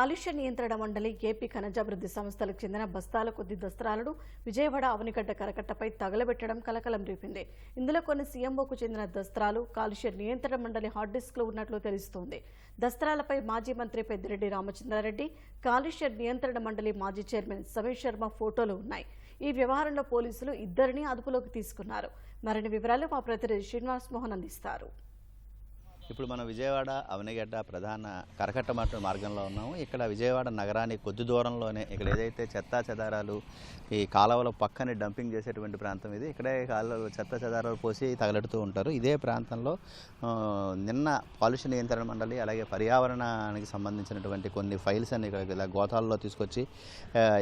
కాలుష్య నియంత్రణ మండలి ఏపీ ఖనిజాభివృద్ధి సంస్థలకు చెందిన బస్తాల కొద్ది దస్త్రాలను విజయవాడ అవనిగడ్డ కరకట్టపై తగలబెట్టడం కలకలం రేపింది. ఇందులో కొన్ని సీఎంఓకు చెందిన దస్త్రాలు కాలుష్య నియంత్రణ మండలి హార్డ్ డిస్క్లో ఉన్నట్లు తెలుస్తోంది. దస్త్రాలపై మాజీ మంత్రి పెద్దిరెడ్డి రామచంద్రారెడ్డి కాలుష్య నియంత్రణ మండలి మాజీ చైర్మన్ సమీర్ శర్మ ఫోటోలు ఉన్నాయి. ఈ వ్యవహారంలో పోలీసులు ఇద్దరిని అదుపులోకి తీసుకున్నారు. మరిన్ని వివరాలు మా ప్రతినిధి శ్రీనివాస్ మోహన్ అందిస్తారు. ఇప్పుడు మనం విజయవాడ అవనిగడ్డ ప్రధాన కరకట్ట మట్టు మార్గంలో ఉన్నాము. ఇక్కడ విజయవాడ నగరానికి కొద్ది దూరంలోనే ఇక్కడ ఏదైతే చెత్తా చెదారాలు ఈ కాలువల పక్కనే డంపింగ్ చేసేటువంటి ప్రాంతం ఇది ఇక్కడే కాలువలు చెత్త చెదారాలు పోసి తగలెడుతూ ఉంటారు. ఇదే ప్రాంతంలో నిన్న పాలుష్య నియంత్రణ మండలి అలాగే పర్యావరణానికి సంబంధించినటువంటి కొన్ని ఫైల్స్ అన్ని ఇక్కడ ఇలా గోతాల్లో తీసుకొచ్చి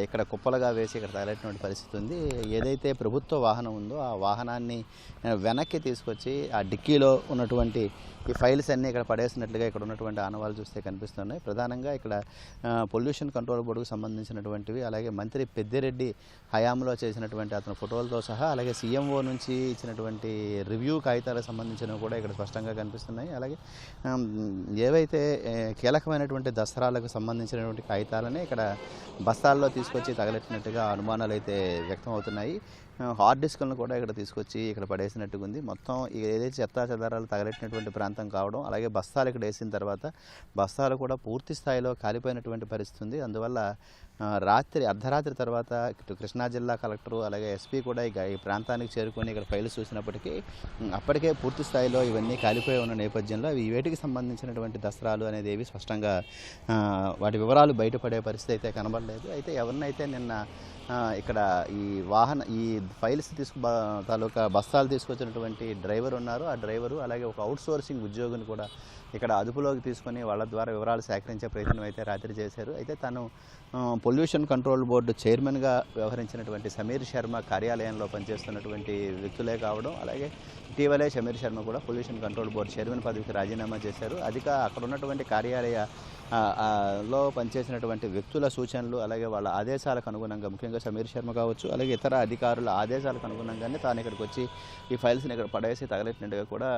ఇక్కడ కుప్పలుగా వేసి ఇక్కడ తగలెట్టినటువంటి పరిస్థితి ఉంది. ఏదైతే ప్రభుత్వ వాహనం ఉందో ఆ వాహనాన్ని వెనక్కి తీసుకొచ్చి ఆ డిక్కీలో ఉన్నటువంటి ఈ ఫైల్ ఫైల్స్ అన్నీ ఇక్కడ పడేసినట్లుగా ఇక్కడ ఉన్నటువంటి ఆనవాళ్ళు చూస్తే కనిపిస్తున్నాయి. ప్రధానంగా ఇక్కడ పొల్యూషన్ కంట్రోల్ బోర్డుకు సంబంధించినటువంటివి అలాగే మంత్రి పెద్దిరెడ్డి హయాంలో చేసినటువంటి అతని ఫోటోలతో సహా అలాగే సీఎంఓ నుంచి ఇచ్చినటువంటి రివ్యూ కాగితాలకు సంబంధించినవి కూడా ఇక్కడ స్పష్టంగా కనిపిస్తున్నాయి. అలాగే ఏవైతే కీలకమైనటువంటి దసరాలకు సంబంధించినటువంటి కాగితాలని ఇక్కడ బస్తాల్లో తీసుకొచ్చి తగలెట్టినట్టుగా అనుమానాలు అయితే వ్యక్తం అవుతున్నాయి హార్డ్ డిస్క్లను కూడా ఇక్కడ తీసుకొచ్చి ఇక్కడ పడేసినట్టుగా ఉంది మొత్తం ఏదైతే చెత్తా చెదారాలు తగలెట్టినటువంటి ప్రాంతం కావడం అలాగే బస్తాలు ఇక్కడ వేసిన తర్వాత బస్తాలు కూడా పూర్తి స్థాయిలో కాలిపోయినటువంటి పరిస్థితి ఉంది అందువల్ల రాత్రి అర్ధరాత్రి తర్వాత ఇటు కృష్ణా జిల్లా కలెక్టరు అలాగే ఎస్పీ కూడా ఇక ఈ ప్రాంతానికి చేరుకొని ఇక్కడ ఫైల్స్ చూసినప్పటికీ అప్పటికే పూర్తి స్థాయిలో ఇవన్నీ కాలిపోయి ఉన్న నేపథ్యంలో అవి వేటికి సంబంధించినటువంటి దసరాలు అనేది ఏవి స్పష్టంగా వాటి వివరాలు బయటపడే పరిస్థితి అయితే కనబడలేదు. అయితే ఎవరినైతే నిన్న ఇక్కడ ఈ వాహన ఈ ఫైల్స్ తీసుకు తాలూకా బస్తాలు తీసుకొచ్చినటువంటి డ్రైవర్ ఉన్నారు ఆ డ్రైవరు అలాగే ఒక అవుట్ సోర్సింగ్ ఉద్యోగిని కూడా ఇక్కడ అదుపులోకి తీసుకొని వాళ్ళ ద్వారా వివరాలు సేకరించే ప్రయత్నం అయితే రాత్రి చేశారు. అయితే తను పొల్యూషన్ కంట్రోల్ బోర్డు చైర్మన్గా వ్యవహరించినటువంటి సమీర్ శర్మ కార్యాలయంలో పనిచేస్తున్నటువంటి వ్యక్తులే కావడం అలాగే ఇటీవలే సమీర్ శర్మ కూడా పొల్యూషన్ కంట్రోల్ బోర్డు చైర్మన్ పదవికి రాజీనామా చేశారు. అధిక అక్కడ ఉన్నటువంటి కార్యాలయ లో పనిచేసినటువంటి వ్యక్తుల సూచనలు అలాగే వాళ్ళ ఆదేశాలకు అనుగుణంగా ముఖ్యంగా సమీర్ శర్మ కావచ్చు అలాగే ఇతర అధికారుల ఆదేశాలకు అనుగుణంగానే తాను ఇక్కడికి వచ్చి ఈ ఫైల్స్ని ఇక్కడ పడేసి తగలెట్టినట్టుగా కూడా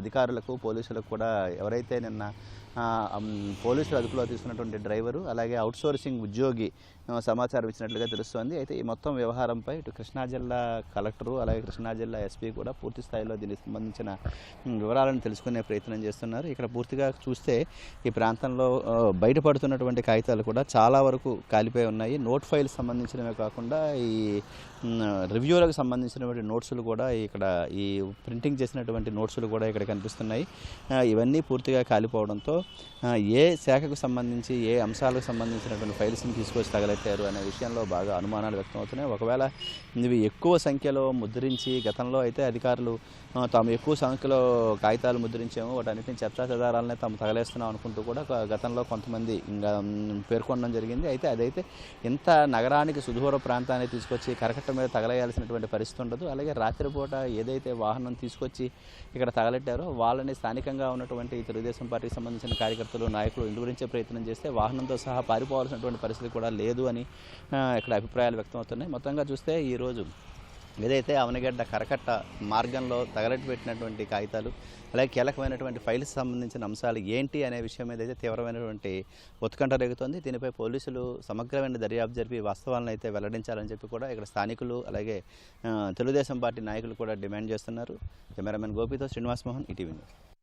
అధికారులకు పోలీసులకు కూడా ఎవరైతే నిన్న పోలీసులు అదుపులో తీసుకున్నటువంటి డ్రైవరు అలాగే అవుట్సోర్సింగ్ ఉద్యోగి సమాచారం ఇచ్చినట్లుగా తెలుస్తోంది. అయితే ఈ మొత్తం వ్యవహారంపై ఇటు కృష్ణా జిల్లా కలెక్టరు అలాగే కృష్ణా జిల్లా ఎస్పీ కూడా పూర్తి స్థాయిలో దీనికి సంబంధించిన వివరాలను తెలుసుకునే ప్రయత్నం చేస్తున్నారు. ఇక్కడ పూర్తిగా చూస్తే ఈ ప్రాంతంలో బయటపడుతున్నటువంటి కాగితాలు కూడా చాలా వరకు కాలిపోయి ఉన్నాయి. నోట్ ఫైల్ సంబంధించినవే కాకుండా ఈ రివ్యూలకు సంబంధించినటువంటి నోట్సులు కూడా ఇక్కడ ఈ ప్రింటింగ్ చేసినటువంటి నోట్సులు కూడా ఇక్కడ కనిపిస్తున్నాయి. ఇవన్నీ పూర్తిగా కాలిపోవడంతో ఏ శాఖకు సంబంధించి ఏ అంశాలకు సంబంధించినటువంటి ఫైల్స్ని తీసుకొచ్చి తగలెట్టారు అనే విషయంలో బాగా అనుమానాలు వ్యక్తమవుతున్నాయి. ఒకవేళ ఇవి ఎక్కువ సంఖ్యలో ముద్రించి గతంలో అయితే అధికారులు తాము ఎక్కువ సంఖ్యలో కాగితాలు ముద్రించాము వాటన్నిటిని చెత్తా చెదారాలనే తాము తగలేస్తున్నాం అనుకుంటూ కూడా గతంలో కొంతమంది ఇంకా పేర్కొనడం జరిగింది. అయితే అదైతే ఇంత నగరానికి సుదూర ప్రాంతాన్ని తీసుకొచ్చి కరకట్ట మీద తగలేయాల్సినటువంటి పరిస్థితి ఉండదు. అలాగే రాత్రిపూట ఏదైతే వాహనం తీసుకొచ్చి ఇక్కడ తగలెట్టారో వాళ్ళని స్థానికంగా ఉన్నటువంటి తెలుగుదేశం పార్టీకి సంబంధించిన కార్యకర్తలు నాయకులు ఇండుగురించే ప్రయత్నం చేస్తే వాహనంతో సహా పారిపోవాల్సినటువంటి పరిస్థితి కూడా లేదు అని ఇక్కడ అభిప్రాయాలు వ్యక్తమవుతున్నాయి. మొత్తంగా చూస్తే ఈరోజు ఏదైతే అవనగడ్డ కరకట్ట మార్గంలో తగలటి పెట్టినటువంటి కాగితాలు అలాగే కీలకమైనటువంటి ఫైల్స్ సంబంధించిన అంశాలు ఏంటి అనే విషయం మీద అయితే తీవ్రమైనటువంటి ఉత్కంఠ రేగుతోంది. దీనిపై పోలీసులు సమగ్రమైన దర్యాప్తు జరిపి వాస్తవాలను అయితే వెల్లడించాలని చెప్పి కూడా ఇక్కడ స్థానికులు అలాగే తెలుగుదేశం పార్టీ నాయకులు కూడా డిమాండ్ చేస్తున్నారు. కెమెరామెన్ గోపితో శ్రీనివాస్ మోహన్ ఈటీవీ న్యూస్.